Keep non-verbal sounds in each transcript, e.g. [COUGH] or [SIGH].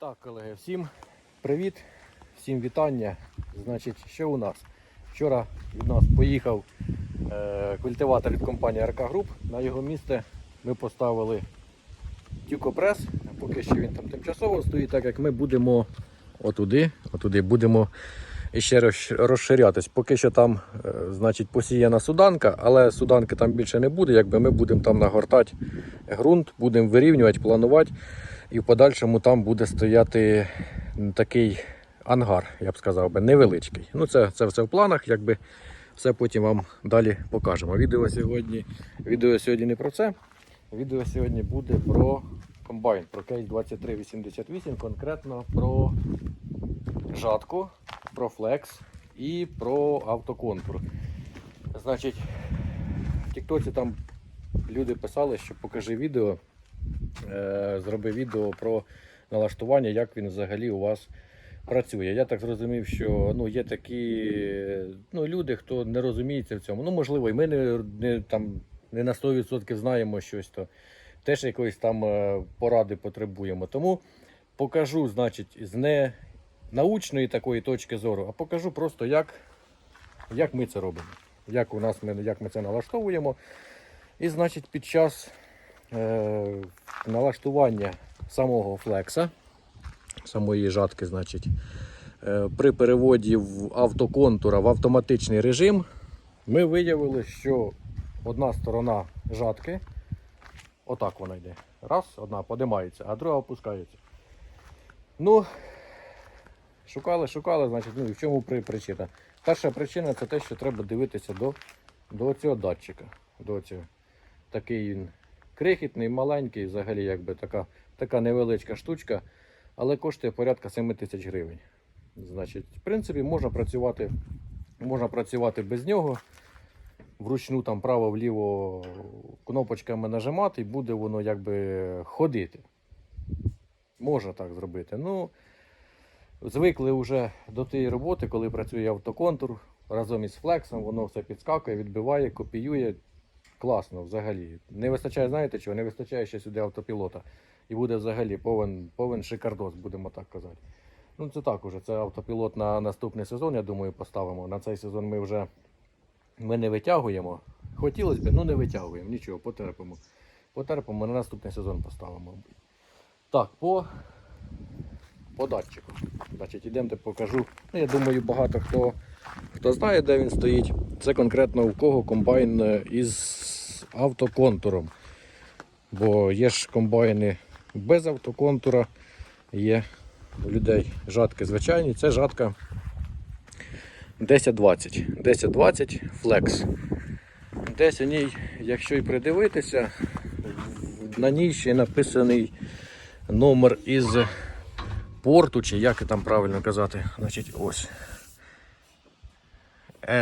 Так, колеги, всім привіт, всім вітання. Значить, що у нас? Вчора від нас поїхав е, культиватор від компанії РК Груп. На його місце ми поставили тюкопрес. Поки що він там тимчасово стоїть, так як ми будемо отуди, отуди будемо ще розширятись. Поки що там е, значить, посіяна суданка, але суданки там більше не буде. Якби ми будемо там нагортати ґрунт, будемо вирівнювати, планувати. І в подальшому там буде стояти такий ангар, я б сказав би, невеличкий. Ну, це, це все в планах, якби все потім вам далі покажемо. Відео сьогодні, відео сьогодні не про це. Відео сьогодні буде про комбайн, про кейс 2388, конкретно про жатку, про флекс і про автоконтур. Значить, в Тіктоці там люди писали, що покажи відео зробив відео про налаштування, як він взагалі у вас працює. Я так зрозумів, що ну, є такі ну, люди, хто не розуміється в цьому. Ну, можливо, і ми не, не, там, не на 100% знаємо щось, то теж якоїсь там е, поради потребуємо. Тому покажу, значить, з не научної такої точки зору, а покажу просто, як, як ми це робимо. Як у нас ми, як ми це налаштовуємо. І, значить, під час е, налаштування самого флекса, самої жатки, значить, е, при переводі в автоконтура в автоматичний режим, ми виявили, що одна сторона жатки, отак вона йде. Раз, одна подимається, а друга опускається. Ну, шукали, шукали, значить, ну і в чому причина? Перша причина це те, що треба дивитися до, до цього датчика. До цього. Такий він крихітний, маленький, взагалі якби така, така невеличка штучка, але коштує порядка 7 тисяч гривень. Значить, в принципі, можна працювати, можна працювати без нього. Вручну там право-вліво кнопочками нажимати, і буде воно якби ходити. Можна так зробити. Ну, звикли вже до тієї роботи, коли працює автоконтур разом із флексом, воно все підскакує, відбиває, копіює. Класно взагалі. Не вистачає, знаєте чого? Не вистачає ще сюди автопілота. І буде взагалі повен, повен шикардос, будемо так казати. Ну це так уже. Це автопілот на наступний сезон, я думаю, поставимо. На цей сезон ми вже ми не витягуємо. Хотілося б, ну не витягуємо, нічого, потерпимо. Потерпимо, на наступний сезон поставимо. Так, по, по датчику. Значить, ідемте покажу. Ну, я думаю, багато хто, хто знає, де він стоїть. Це конкретно у кого комбайн е, із автоконтуром. Бо є ж комбайни без автоконтура, є у людей жатки звичайні. Це жатка 1020. 1020 Flex. Десь у ній, якщо і придивитися, на ній ще написаний номер із порту, чи як там правильно казати. Значить, ось.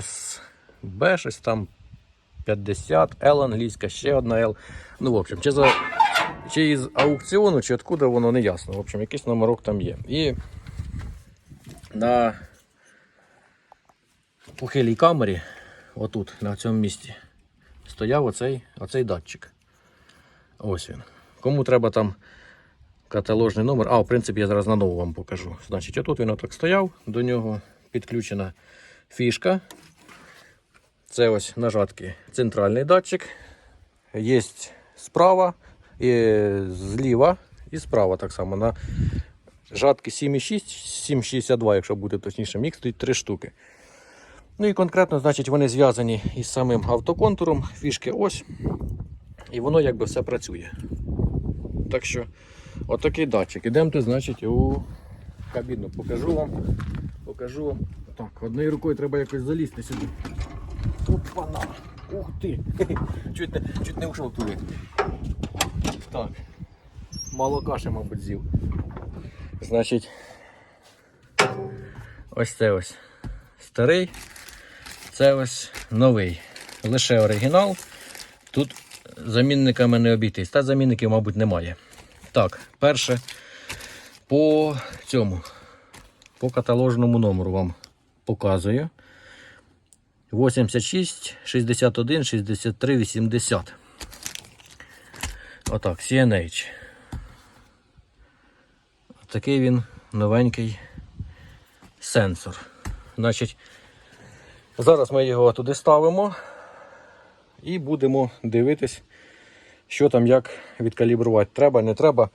СБ, щось там 50, L англійська, ще одна L. Ну, в общем, чи, за, чи із аукціону, чи откуда воно не ясно. В общем, якийсь номерок там є. І на похилій камері, отут, на цьому місці, стояв оцей, оцей датчик. Ось він. Кому треба там каталожний номер. А, в принципі, я зараз на нову вам покажу. Значить, отут він отак стояв, до нього підключена фішка. Це ось нажатки центральний датчик. Є справа, і зліва і справа так само. На жатки 7,6, 7,62, якщо бути точніше, їх стоїть 3 штуки. Ну і конкретно, значить, вони зв'язані із самим автоконтуром, фішки ось. І воно якби все працює. Так що, отакий датчик. Ідемте, значить, у кабіну. Покажу вам. Покажу вам. Так, однією рукою треба якось залізти сюди. Опана! Ух ти! [LAUGHS] Чуть не, чуть не ушов туди. Так. Мало каші, мабуть, з'їв. Значить, ось це ось старий, це ось новий. Лише оригінал. Тут замінниками не обійтись. Та замінників, мабуть, немає. Так, перше по цьому, по каталожному номеру вам показую. 86, 61, 63, 80. Отак, CNH. такий він новенький сенсор. Значить, зараз ми його туди ставимо і будемо дивитись, що там як відкалібрувати. Треба, не треба.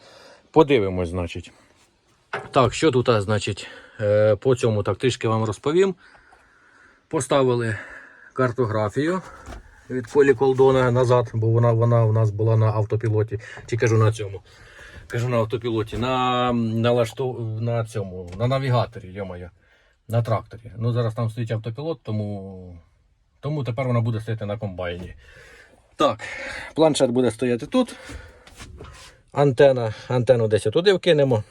Подивимось, значить. Так, що тут, значить, е, по цьому так трішки вам розповім. Поставили картографію від Колі Колдона назад, бо вона, вона у нас була на автопілоті. Чи кажу на цьому. Кажу на автопілоті, на, на, лашту, на цьому, на навігаторі, йомаю, на тракторі. Ну зараз там стоїть автопілот, тому, тому тепер вона буде стояти на комбайні. Так, планшет буде стояти тут. Антена, антенну десь туди вкинемо.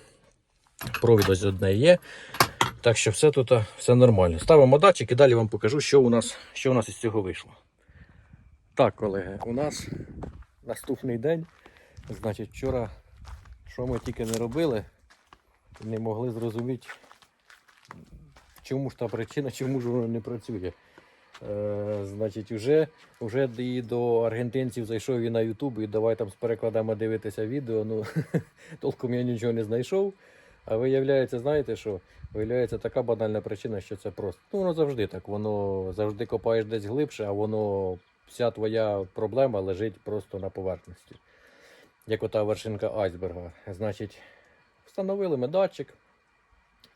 Провід ось одне є. Так що все тут все нормально. Ставимо датчик і далі вам покажу, що у нас, що у нас із цього вийшло. Так, колеги, у нас наступний день. Значить, вчора, що ми тільки не робили, не могли зрозуміти, чому ж та причина, чому ж воно не працює. Е, значить, вже, вже і до аргентинців зайшов і на Ютуб, і давай там з перекладами дивитися відео. Ну, [LAUGHS] толком я нічого не знайшов. А виявляється, знаєте що? Виявляється така банальна причина, що це просто. Ну, воно завжди так. Воно завжди копаєш десь глибше, а воно вся твоя проблема лежить просто на поверхності. Як ота вершинка айсберга. Значить, встановили ми датчик.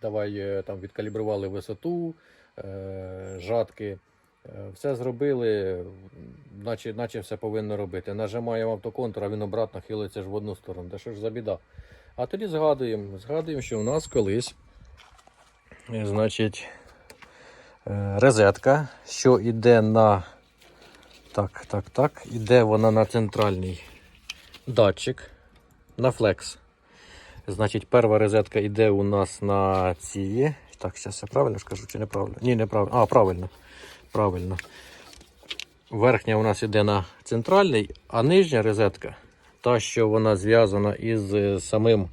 Давай е, там відкалібрували висоту, е, жатки. Е, Все зробили, наче, наче все повинно робити. Нажимаємо автоконтур, а він обратно хилиться ж в одну сторону. Та що ж за біда? А тоді згадуємо, згадуємо, що у нас колись, е, значить, е, розетка, що йде на. Так, так, так, іде вона на центральний датчик на флекс. Значить, перша розетка йде у нас на ці. Так, зараз я правильно скажу чи неправильно? Ні, неправильно. А, правильно. Правильно. Верхня у нас йде на центральний, а нижня розетка, та, що вона зв'язана із е, самим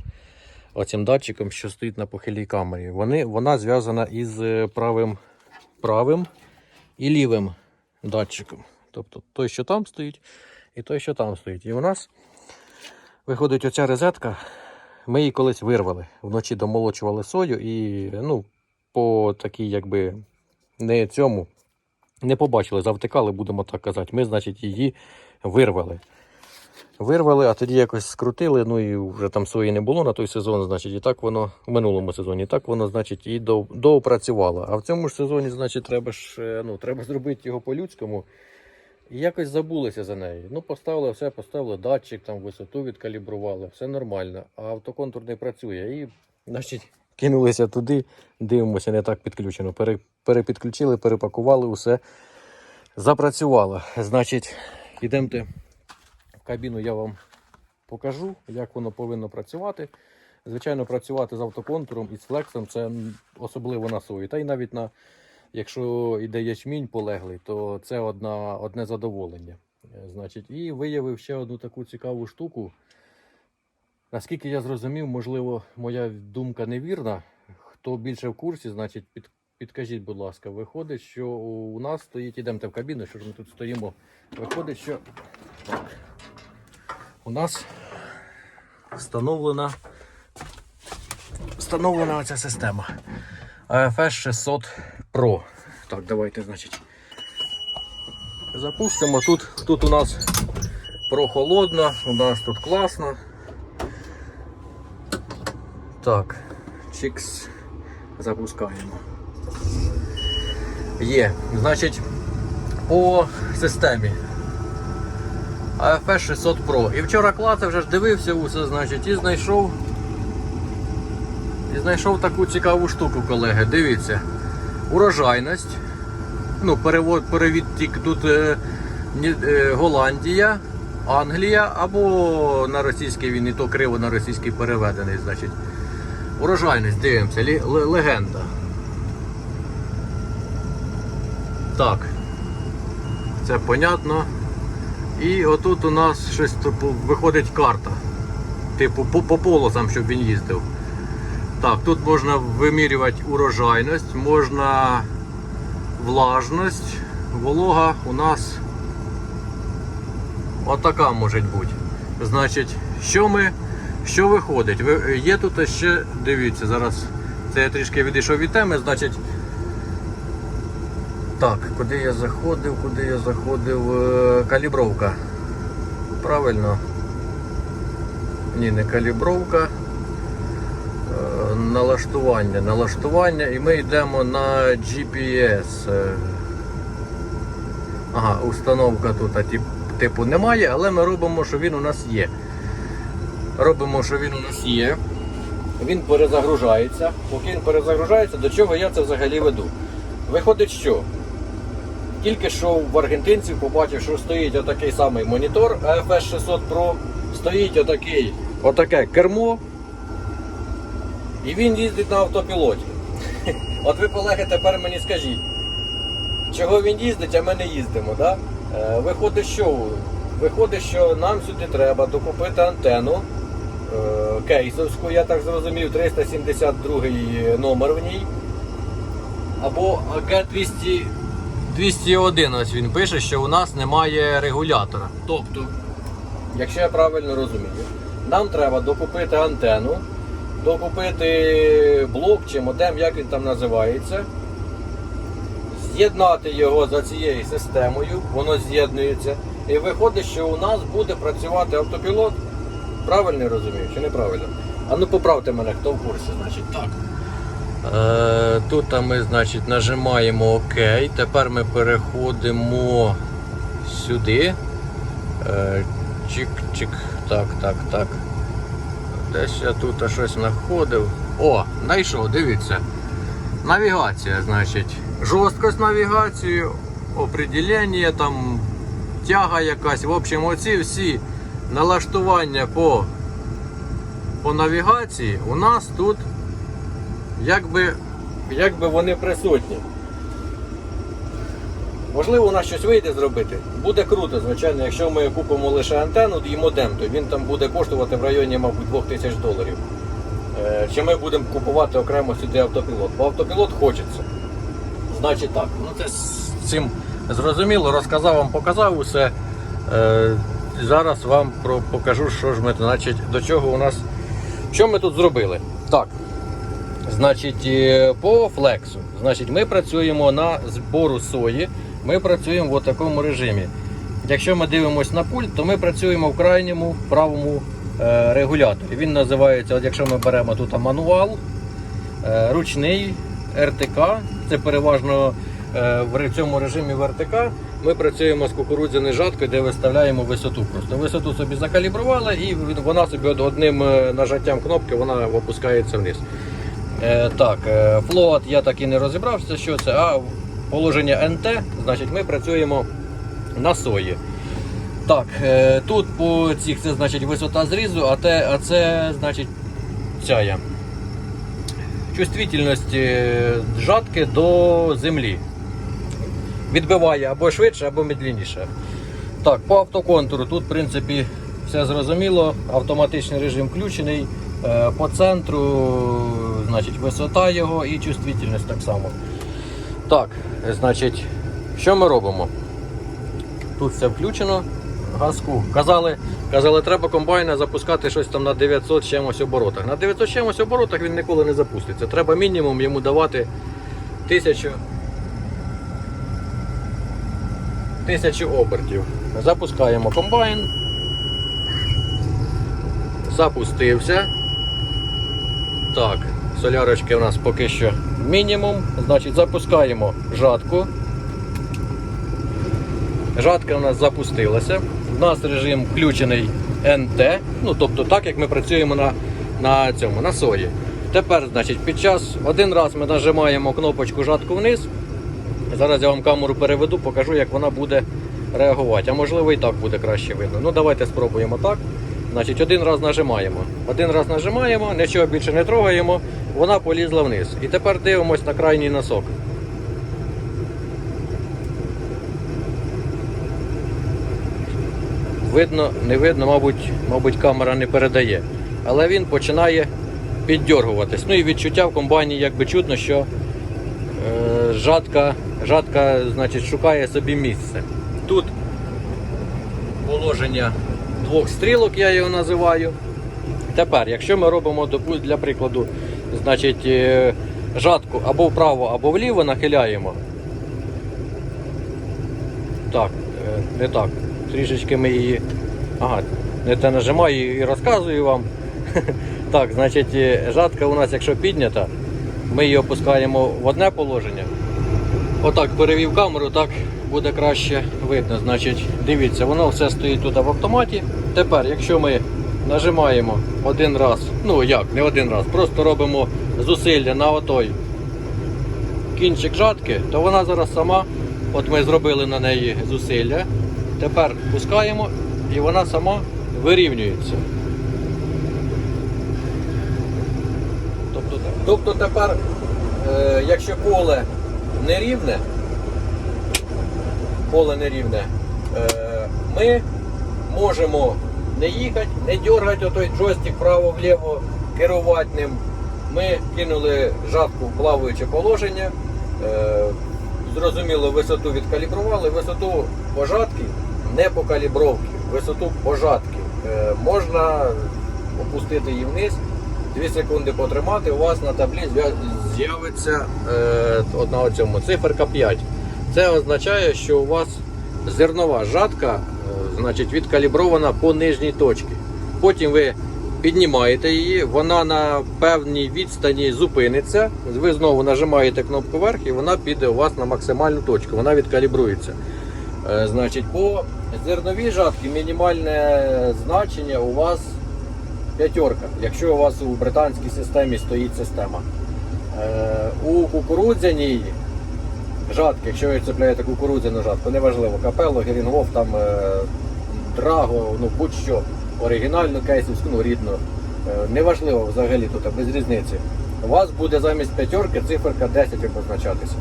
оцим датчиком, що стоїть на похилій камері. Вони, вона зв'язана із е, правим, правим і лівим датчиком. Тобто той, що там стоїть, і той, що там стоїть. І у нас виходить оця розетка. Ми її колись вирвали. Вночі домолочували сою і ну, по такій, якби не цьому не побачили, завтикали, будемо так казати. Ми, значить, її вирвали. Вирвали, а тоді якось скрутили, ну і вже там сої не було на той сезон, значить, і так воно в минулому сезоні, і так воно, значить, і до, доопрацювало. А в цьому ж сезоні, значить, треба ж е, ну, треба зробити його по-людському. І якось забулися за нею. Ну, поставили все, поставили датчик, там висоту відкалібрували, все нормально. А автоконтур не працює. І, значить, кинулися туди, дивимося, не так підключено. Пере, перепідключили, перепакували, усе запрацювало. Значить, йдемте в кабіну, я вам покажу, як воно повинно працювати. Звичайно, працювати з автоконтуром і з флексом це особливо на сої. Та й навіть на, якщо йде ячмінь полеглий, то це одна, одне задоволення. Е, Значить, і виявив ще одну таку цікаву штуку. Наскільки я зрозумів, можливо, моя думка невірна. Хто більше в курсі, значить, під, підкажіть, будь ласка, виходить, що у нас стоїть, ідемте в кабіну, що ми тут стоїмо. Виходить, що у нас встановлена, встановлена оця система AFS 600 Pro. Так, давайте, значить, запустимо. Тут, тут у нас прохолодно, у нас тут класно. Так, чикс. Запускаємо. Є. Значить, по системі AFS 600 Pro. І вчора клацав, вже ж дивився усе, значить, і знайшов. І знайшов таку цікаву штуку, колеги. Дивіться. Урожайність. Ну, перевод, перевід тільки тут е, е, Голландія, Англія або на російський він і то криво на російський переведений, значить. Урожайність, дивимося, легенда. Так. Це понятно. І отут у нас щось типу, виходить карта. Типу по, по полосам, щоб він їздив. Так, тут можна вимірювати урожайність, можна влажність, волога у нас отака може бути. Значить, що ми, що виходить? Ви, є тут ще, дивіться, зараз це я трішки відійшов від теми, значить. Так, куди я заходив, куди я заходив. Е, Калібровка. Правильно? Ні, не калібровка. Е, Налаштування. Налаштування і ми йдемо на GPS. Е, Ага, установка тут типу немає, але ми робимо, що він у нас є. Робимо, що він у нас є. Він перезагружається. Поки він перезагружається, до чого я це взагалі веду? Виходить, що тільки що в аргентинців побачив, що стоїть отакий самий монітор AFS 600 Pro, стоїть отакий, отаке кермо, і він їздить на автопілоті. [LAUGHS] От ви, колеги, тепер мені скажіть, чого він їздить, а ми не їздимо. Да? Е, Виходить, що виходить, що нам сюди треба докупити антенну е, кейсовську, я так зрозумів, 372 номер в ній. Або АГ-200 201 ось він пише, що у нас немає регулятора. Тобто, якщо я правильно розумію, нам треба докупити антенну, докупити блок чи модем, як він там називається, з'єднати його за цією системою, воно з'єднується. І виходить, що у нас буде працювати автопілот. Правильно розумію, чи неправильно? А ну поправте мене, хто в курсі, значить так. Е, Тут ми, значить, нажимаємо ОК. Тепер ми переходимо сюди. Е, Чик-чик. Так, так, так. Десь я тут щось знаходив. О, знайшов, дивіться. Навігація, значить. Жорсткость навігації, определення, там тяга якась. В общем, оці всі налаштування по, по навігації у нас тут якби, якби вони присутні. Можливо, у нас щось вийде зробити. Буде круто, звичайно, якщо ми купимо лише антенну і модем, то він там буде коштувати в районі, мабуть, 2000 доларів. Е, Чи ми будемо купувати окремо сюди автопілот? Бо автопілот хочеться. Значить так. Ну це з цим зрозуміло, розказав вам, показав усе. Е, зараз вам покажу, що ж ми, значить, до чого у нас. Що ми тут зробили? Так. Значить, е, по флексу. Значить, ми працюємо на збору сої. Ми працюємо в такому режимі. Якщо ми дивимося на пульт, то ми працюємо в крайньому правому е, регуляторі. Він називається, от якщо ми беремо тут мануал, е, ручний РТК. Це переважно в цьому режимі в РТК. Ми працюємо з кукурудзяною жаткою, де виставляємо висоту. Просто висоту собі закалібрували, і вона собі одним нажаттям кнопки вона опускається вниз. Е, так, е, флот я так і не розібрався, що це, а положення НТ, значить ми працюємо на сої. Так, е, тут по цих це значить висота зрізу, а, те, а це значить ця. Чувствительність е, жатки до землі. Відбиває або швидше, або медленніше. Так, по автоконтуру тут, в принципі, все зрозуміло. Автоматичний режим включений. Е, По центру, значить, висота його і чувствительність так само. Так, значить, що ми робимо? Тут все включено. Газку. Казали, казали, треба комбайна запускати щось там на 900 чимось оборотах. На 900 чимось оборотах він ніколи не запуститься. Треба мінімум йому давати тисячу, тисячу обертів. Запускаємо комбайн. Запустився. Так, солярочки у нас поки що мінімум. Значить, запускаємо жатку. Жатка у нас запустилася. У нас режим включений НТ. Ну, тобто так, як ми працюємо на, на цьому, на сої. Тепер, значить, під час один раз ми нажимаємо кнопочку жатку вниз. Зараз я вам камеру переведу, покажу, як вона буде реагувати. А можливо і так буде краще видно. Ну давайте спробуємо так. Значить, один раз нажимаємо. Один раз нажимаємо, нічого більше не трогаємо, вона полізла вниз. І тепер дивимось на крайній носок. Видно, не видно, мабуть, мабуть, камера не передає. Але він починає піддергуватись. Ну і відчуття в комбайні якби чутно, що е, жатка, жатка значить, шукає собі місце. Тут положення двох стрілок, я його називаю. Тепер, якщо ми робимо для прикладу, значить, е, жатку або вправо, або вліво нахиляємо. Так, е, не так. Трішечки ми її. Ага, не те нажимаю і розказую вам. [LAUGHS] Так, значить, е, жатка у нас, якщо піднята, ми її опускаємо в одне положення. Отак перевів камеру, так буде краще видно. Значить, дивіться, воно все стоїть тут в автоматі. Тепер, якщо ми нажимаємо один раз, ну як, не один раз, просто робимо зусилля на отой кінчик жатки, то вона зараз сама, от ми зробили на неї зусилля, тепер пускаємо і вона сама вирівнюється. Тобто, тобто тепер, е, якщо поле нерівне, поле нерівне, е, ми можемо не їхати, не дергати отой джойстик вправо-вліво, керувати ним. Ми кинули жатку в плаваюче положення, е, зрозуміло, висоту відкалібрували, висоту пожатки, не по калібровці, висоту пожатки. Е, можна опустити її вниз, 2 секунди потримати, у вас на таблі з'явиться от цьому циферка 5. Це означає, що у вас зернова жатка е, значить, відкалібрована по нижній точці. Потім ви піднімаєте її, вона на певній відстані зупиниться. Ви знову нажимаєте кнопку вверх і вона піде у вас на максимальну точку, вона відкалібрується. Е, Значить, по зерновій жатці мінімальне значення у вас п'ятерка, якщо у вас у британській системі стоїть система. Е, у кукурудзяній жатки, якщо ви цепляєте кукурудзяну жатку, неважливо, капело, герінгоф, там е, драго, ну будь-що, оригінальну кейсівську, ну рідну, е, неважливо взагалі тут, без різниці. У вас буде замість п'ятерки циферка 10 обозначатися.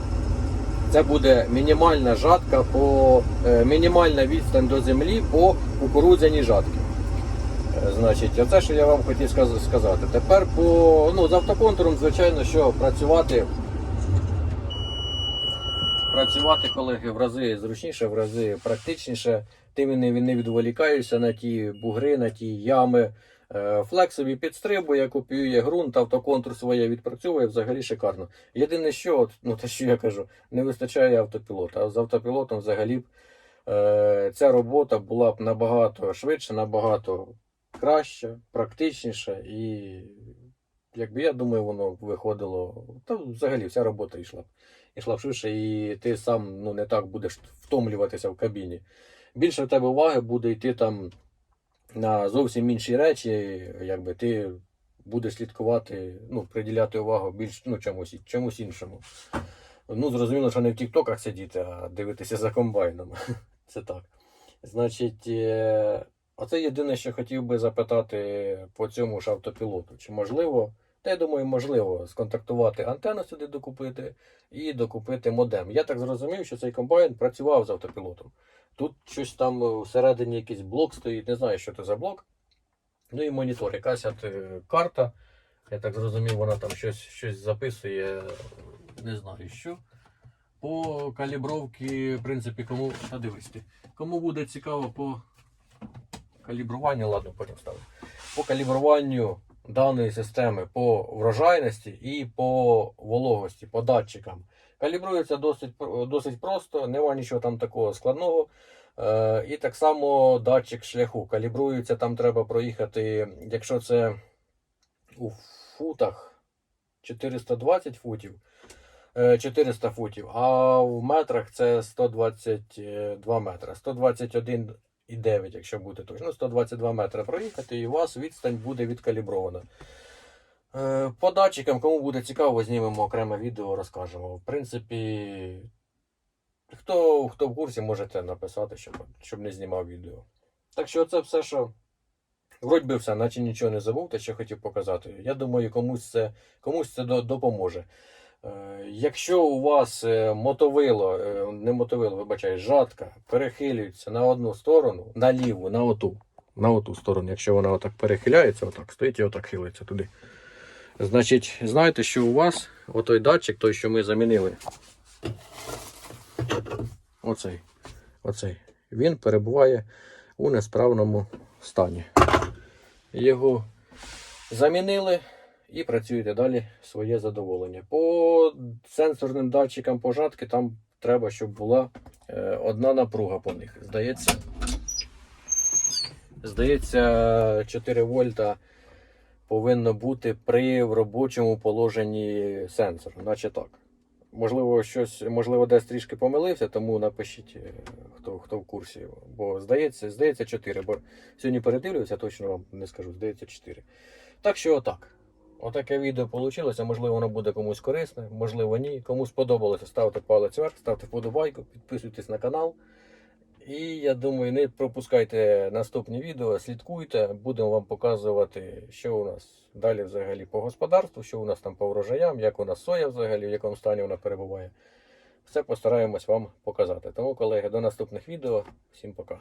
Це буде мінімальна жатка по е, мінімальна відстань до землі по кукурудзяній жатці. Е, Значить, оце, що я вам хотів сказати. Тепер по ну, з автоконтуром, звичайно, що працювати. Працювати, колеги, в рази зручніше, в рази практичніше. Ти не, не відволікаєшся на ті бугри, на ті ями. Е, Флекс собі підстрибує, копіює ґрунт, автоконтур своє відпрацьовує взагалі шикарно. Єдине, що, ну те, що я кажу, не вистачає автопілота. А з автопілотом взагалі б е, ця робота була б набагато швидше, набагато краще, практичніше і якби я думаю, воно виходило, та взагалі вся робота йшла. Йшла б швидше, і ти сам ну, не так будеш втомлюватися в кабіні. Більше в тебе уваги буде йти там на зовсім інші речі, якби ти будеш слідкувати, ну, приділяти увагу більш ну, чомусь, чомусь іншому. Ну, зрозуміло, що не в тіктоках сидіти, а дивитися за комбайном. [LAUGHS] Це так. Значить, е, оце єдине, що хотів би запитати по цьому ж автопілоту. Чи можливо, та я думаю, можливо сконтактувати антенну сюди докупити і докупити модем. Я так зрозумів, що цей комбайн працював з автопілотом. Тут щось там всередині якийсь блок стоїть, не знаю, що це за блок. Ну і монітор, якась от, е, карта. Я так зрозумів, вона там щось, щось записує, не знаю що. По калібровці, в принципі, кому. А дивись. Кому буде цікаво по калібруванню, ладно, потім ставлю. По калібруванню даної системи по врожайності і по вологості, по датчикам. Калібрується досить, досить просто, нема нічого там такого складного. Е, і так само датчик шляху. Калібрується, там треба проїхати, якщо це у футах 420 футів, е, 400 футів, а в метрах це 122 метри. 121,9, якщо бути точно. Ну, 122 метри проїхати, і у вас відстань буде відкалібрована. Е, По датчикам, кому буде цікаво, знімемо окреме відео, розкажемо. В принципі, хто, хто в курсі, можете написати, щоб, щоб не знімав відео. Так що це все, що. Вроді би все, наче нічого не забув, те, що хотів показати. Я думаю, комусь це, комусь це допоможе. Е, якщо у вас е, мотовило, е, не мотовило, вибачай, жатка перехилюється на одну сторону, на ліву, на оту, на оту сторону, якщо вона отак перехиляється, отак стоїть і отак хилиться туди. Значить, знаєте, що у вас отой датчик, той, що ми замінили, оцей, оцей, він перебуває у несправному стані. Його Замінили і працюєте далі своє задоволення. По сенсорним датчикам пожатки там треба, щоб була е, одна напруга по них. Здається, здається, 4 вольта повинно бути при робочому положенні сенсора, наче так. Можливо, щось, можливо, десь трішки помилився, тому напишіть, е, хто, хто в курсі. Бо здається, здається 4. Бо сьогодні передивлюся, точно вам не скажу, здається 4. Так що отак. Отаке відео вийшло. Можливо, воно буде комусь корисне, можливо, ні. Кому сподобалося, ставте палець вверх, ставте вподобайку, підписуйтесь на канал. І я думаю, не пропускайте наступні відео, слідкуйте, будемо вам показувати, що у нас далі взагалі по господарству, що у нас там по врожаям, як у нас соя взагалі, в якому стані вона перебуває. Все постараємось вам показати. Тому, колеги, до наступних відео. Всім пока.